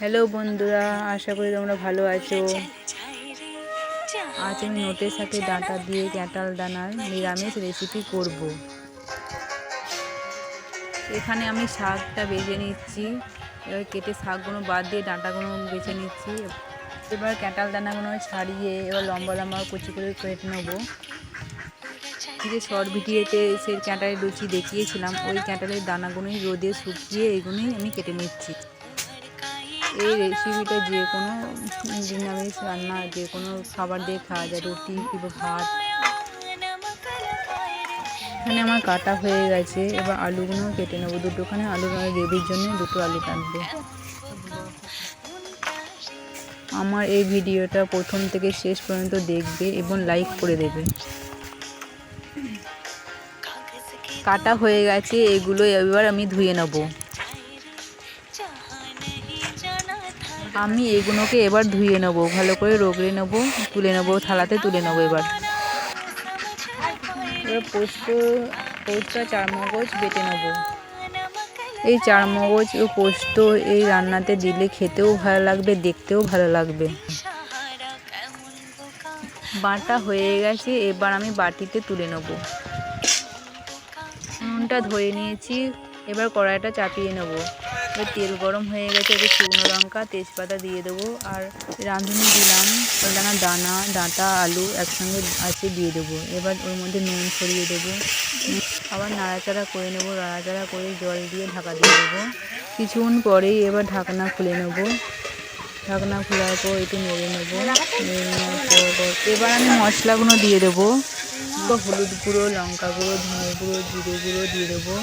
Hello বন্ধুরা, আশা করি তোমরা ভালো আছো। আজ আমি নোটের সাথে ডাঁটা দিয়ে ক্যাটাল দানার নিরামিষ রেসিপি করব। এখানে আমি শাকটা বেছে নিচ্ছি। এবার কেটে শাকগুলো বাদ দিয়ে ডাঁটাগুলো বেছে নিচ্ছি। এবার ক্যাটাল দানাগুলো ছাড়িয়ে এবার লম্বা লম্বা কুচি করে কেটে নেব। যে শর্ট ভিডিওতে সেই ক্যাঁটালের লুচি দেখিয়েছিলাম, ওই ক্যাঁটালের দানাগুলোই রোদে শুকিয়ে এগুলোই আমি কেটে নিচ্ছি। এই রেসিপিটা যে কোনো নিরামিষ রান্না, যে কোনো খাবার দিয়ে খাওয়া যায়, রুটি, কিংবা ভাত। এখানে আমার কাটা হয়ে গেছে। এবার আলুগুলো কেটে নেব। দুটোখানে আলু গ্রেভির জন্য দুটো আলু কাটবো। আমার এই ভিডিওটা প্রথম থেকে শেষ পর্যন্ত দেখবে এবং লাইক করে দেবে। কাটা হয়ে গেছে। এগুলো এবার আমি ধুয়ে নেব। আমি এগুলোকে এবার ধুয়ে নেব, ভালো করে রগড়ে নেব, তুলে নেব, থালাতে তুলে নেব এবার। এবার পোস্ত পোস্ত চার মগজ বেটে নেব। এই চার মগজ ও পোস্ত এই রান্নাতে দিলে খেতেও ভালো লাগবে, দেখতেও ভালো লাগবে। বাটা হয়ে গেছে, এবার আমি বাটিতে তুলে নেব। নুনটা ধরে নিয়েছি এবার কড়াইটা চাপিয়ে নেব। এবার তেল গরম হয়ে গেছে, এবার শুকনো লঙ্কা, তেজপাতা দিয়ে দেবো আর রাঁধুনি দিলাম। দানা দানা, ডাঁটা, আলু একসঙ্গে আছে দিয়ে দেবো। এবার ওর মধ্যে নুন ছড়িয়ে দেবো। আবার নাড়াচাড়া করে নেব, নাড়াচাড়া করে জল দিয়ে ঢাকা দিয়ে দেবো। কিছুক্ষণ পরেই এবার ঢাকনা খুলে নেব। ঢাকনা খোলার পর একটু নেড়ে নেব। নেড়ে নেওয়ার পর এবার আমি মশলাগুলো দিয়ে দেবো। হলুদ গুঁড়ো, লঙ্কা গুঁড়ো, ধনে গুঁড়ো, জিরে গুঁড়ো দিয়ে দেবো।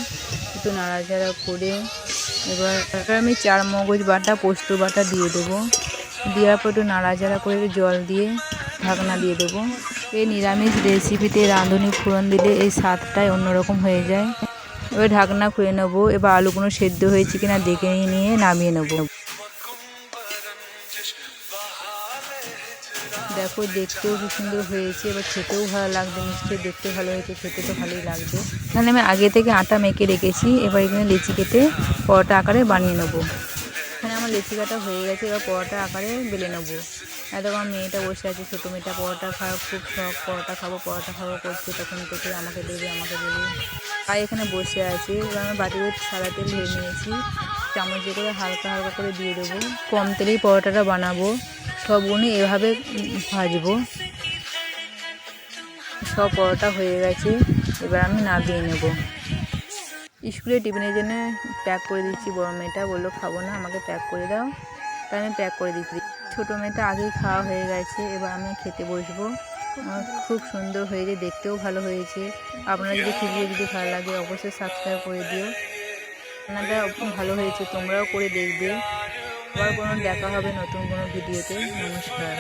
একটু নাড়াচাড়া করে এবার আমি চার মগজ বাটা, পোস্ত বাটা দিয়ে দেবো। দেওয়ার পর একটু নাড়াচাড়া করে জল দিয়ে ঢাকনা দিয়ে দেবো। এই নিরামিষ রেসিপিতে রাঁধুনি ফোড়ন দিলে এই স্বাদটাই অন্যরকম হয়ে যায়। এবার ঢাকনা খুলে নেব। এবার আলুগুলো সেদ্ধ হয়েছে কিনা দেখে নিয়ে নামিয়ে নেব। দেখো, দেখতেও খুব সুন্দর হয়েছে, এবার খেতেও ভালো লাগবে নিশ্চয়ই দেখতে ভালো হয়েছে, খেতে তো ভালোই লাগবে এখানে আমি আগে থেকে আটা মেখে রেখেছি, এবার এখানে লেচি কেটে পরোটা আকারে বানিয়ে নেব। এখানে আমার লেচি কাটা হয়ে গেছে, এবার পরোটা আকারে বেলে নেব। এত আমার মেয়েটা বসে আছে, ছোটো মেয়েটা পরোটা খাওয়া খুব শখ, পরোটা খাব পরোটা খাব, করছে তখন থেকে আমাকে দেবে আমাকে দেবে। তাই এখানে বসে আছে, এবার আমি বাটিতে সাদা তেল নিয়েছি। চামচে করে হালকা হালকা করে দিয়ে দেবো। কম তেলেই পরোটাটা বানাবো। সবগুলো এভাবে ভাজবো। সব পরোটা হয়ে গেছে। এবার আমি নামিয়ে নেব। স্কুলে টিফিনের জন্য প্যাক করে দিচ্ছি। বড় মেয়েটা বলল, খাব না, আমাকে প্যাক করে দাও। তাই আমি প্যাক করে দিচ্ছি। ছোটো মেয়েটা আগেই খাওয়া হয়ে গেছে। এবার আমি খেতে বসবো। খুব সুন্দর হয়েছে, দেখতেও ভালো হয়েছে। আপনারা যদি ভিডিও যদি ভালো লাগে, অবশ্যই সাবস্ক্রাইব করে দিও। রান্নাটা খুব ভালো হয়েছে, তোমরাও করে দেখবে। আবার কোনো দেখা হবে নতুন কোনো ভিডিওতে। নমস্কার।